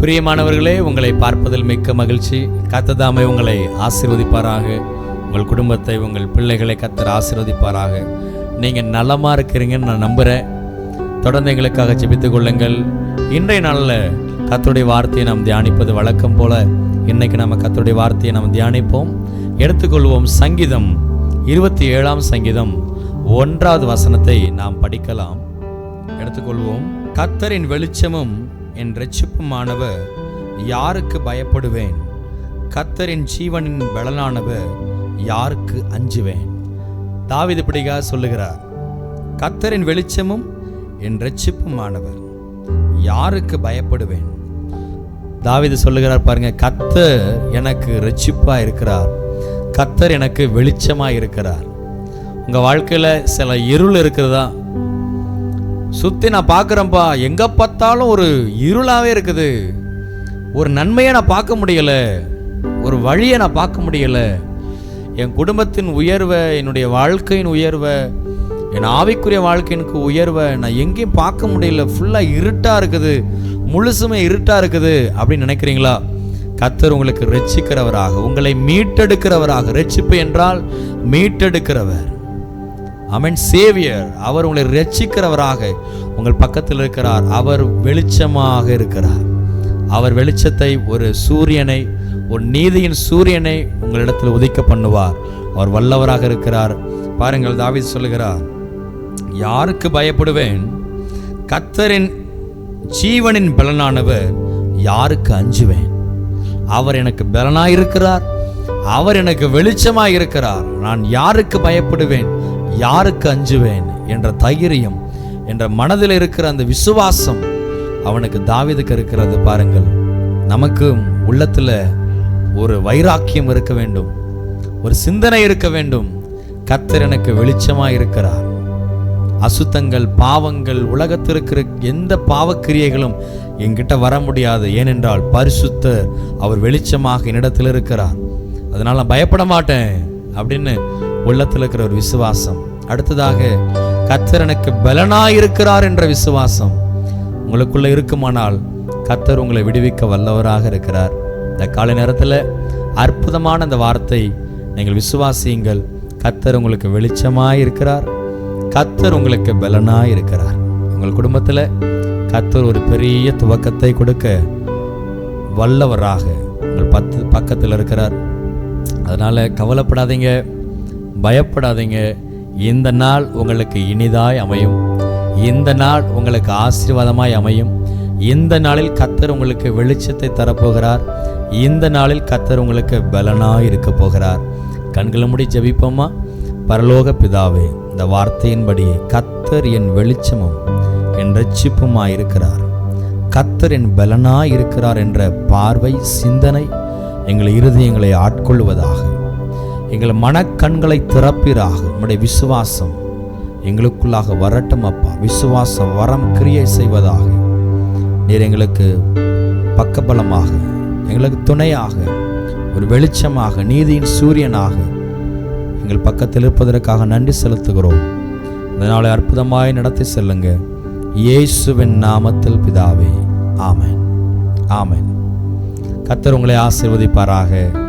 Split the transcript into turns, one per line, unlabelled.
பிரியமானவர்களே உங்களை பார்ப்பதில் மிக்க மகிழ்ச்சி. கத்ததாமை உங்களை ஆசீர்வதிப்பாராக. உங்கள் குடும்பத்தை உங்கள் பிள்ளைகளை கத்தர் ஆசீர்வதிப்பாராக. நீங்கள் நலமாக இருக்கிறீங்கன்னு நான் நம்புகிறேன் தொடர்ந்து எங்களுக்காக ஜெபித்துக் கொள்ளுங்கள். இன்றைய நாளில் கத்தருடைய வார்த்தையை நாம் தியானிப்பது வழக்கம் போல இன்றைக்கு நம்ம கத்தருடைய வார்த்தையை நாம் தியானிப்போம். எடுத்துக்கொள்வோம் சங்கீதம் இருபத்தி ஏழாம் சங்கீதம் ஒன்றாவது வசனத்தை நாம் படிக்கலாம். எடுத்துக்கொள்வோம். கத்தரின் வெளிச்சமும் என் ரட்சிப்புமானவர் யாருக்கு பயப்படுவேன்? கத்தரின் ஜீவனின் பலனானவர் யாருக்கு அஞ்சுவேன்? தாவிது பிடிகா சொல்லுகிறார் கத்தரின் வெளிச்சமும் என் ரட்சிப்புமானவர் யாருக்கு பயப்படுவேன்? தாவிது சொல்லுகிறார் பாருங்க கத்தர் எனக்கு ரட்சிப்பாக இருக்கிறார். கத்தர் எனக்கு வெளிச்சமாக இருக்கிறார். உங்கள் வாழ்க்கையில் சில இருள் இருக்கிறதா? சுற்றி நான் பார்க்குறேன்ப்பா எங்கே பார்த்தாலும் ஒரு இருளாகவே இருக்குது. ஒரு நன்மையை நான் பார்க்க முடியலை. ஒரு வழியை நான் பார்க்க முடியலை. என் குடும்பத்தின் உயர்வை என்னுடைய வாழ்க்கையின் உயர்வை என் ஆவிக்குரிய வாழ்க்கையினுக்கு உயர்வை நான் எங்கேயும் பார்க்க முடியல. ஃபுல்லாக இருட்டாக இருக்குது. முழுசுமே இருட்டாக இருக்குது. அப்படின்னு நினைக்கிறீங்களா? கத்தர் உங்களுக்கு ரட்சிக்கிறவராக உங்களை மீட்டெடுக்கிறவராக. ரட்சிப்பு என்றால் மீட்டெடுக்கிறவர். அமன் சேவியர் அவர் உங்களை ரட்சிக்கிறவராக உங்கள் பக்கத்தில் இருக்கிறார். அவர் வெளிச்சமாக இருக்கிறார். அவர் வெளிச்சத்தை ஒரு சூரியனை ஒரு நீதியின் சூரியனை உங்களிடத்தில் உதிக்க பண்ணுவார். அவர் வல்லவராக இருக்கிறார். பாருங்கள் தாவி சொல்லுகிறார் யாருக்கு பயப்படுவேன்? கத்தரின் ஜீவனின் பலனானவர் யாருக்கு அஞ்சுவேன்? அவர் எனக்கு பலனாய் இருக்கிறார் அவர் எனக்கு வெளிச்சமாக இருக்கிறார் நான் யாருக்கு பயப்படுவேன்? யாருக்கு அஞ்சுவேன் என்ற தைரியம் என்ற மனதில் இருக்கிற அந்த விசுவாசம் அவனுக்கு தாவிதுக்கு இருக்கிறது பாருங்கள். நமக்கு உள்ளத்தில் ஒரு வைராக்கியம் இருக்க வேண்டும். ஒரு சிந்தனை இருக்க வேண்டும். கத்தர் எனக்கு வெளிச்சமாக இருக்கிறார். அசுத்தங்கள் பாவங்கள் உலகத்தில் இருக்கிற எந்த பாவக்கிரியைகளும் என்கிட்ட வர முடியாது. ஏனென்றால் பரிசுத்தர் அவர் வெளிச்சமாக என்னிடத்தில் இருக்கிறார். அதனால் நான் பயப்பட மாட்டேன் அப்படின்னு உள்ளத்தில் இருக்கிற ஒரு விசுவாசம். அடுத்ததாக கத்தர் எனக்கு இருக்கிறார் என்ற விசுவாசம். உங்களுக்குள்ள இருக்குமானால் கத்தர் உங்களை விடுவிக்க வல்லவராக இருக்கிறார். இந்த காலை நேரத்தில் அற்புதமான அந்த வார்த்தை நீங்கள் விசுவாசியுங்கள் கத்தர் உங்களுக்கு வெளிச்சமாக இருக்கிறார் கத்தர் உங்களுக்கு பலனாக இருக்கிறார் உங்கள் குடும்பத்தில் கத்தர் ஒரு பெரிய துவக்கத்தை கொடுக்க வல்லவராக உங்கள் பத்து பக்கத்தில் இருக்கிறார். அதனால் கவலைப்படாதீங்க. பயப்படாதீங்க. இந்த நாள் உங்களுக்கு இனிதாய் அமையும். இந்த நாள் உங்களுக்கு ஆசீர்வாதமாய் அமையும். இந்த நாளில் கத்தர் உங்களுக்கு வெளிச்சத்தை தரப்போகிறார். இந்த நாளில் கத்தர் உங்களுக்கு பலனாய் இருக்க போகிறார். கண்களை முடி ஜபிப்போமா? பரலோக பிதாவே இந்த வார்த்தையின்படி கத்தர் என் வெளிச்சமும் என் ரட்சிப்புமாய் இருக்கிறார். கத்தர் என் பலனாய் இருக்கிறார் என்ற பார்வை சிந்தனை எங்கள் இருதயங்களை ஆட்கொள்வதாக. எங்கள் மனக்கண்களை திறப்பீராக. உம்முடைய விசுவாசம் எங்களுக்குள்ளாக வரட்டும் அப்பா. விசுவாச வரம் கிரியை செய்வதாக. நீர் எங்களுக்கு பக்கபலமாக எங்களுக்கு துணையாக ஒரு வெளிச்சமாக நீதியின் சூரியனாக எங்கள் பக்கத்தில் இருப்பதற்காக நன்றி செலுத்துகிறோம். இதனால் அற்புதமாய் நடத்தி செல்லுங்க. இயேசுவின் நாமத்தில் பிதாவே. ஆமேன். ஆமேன். கத்தர் உங்களை ஆசிர்வதிப்பாராக.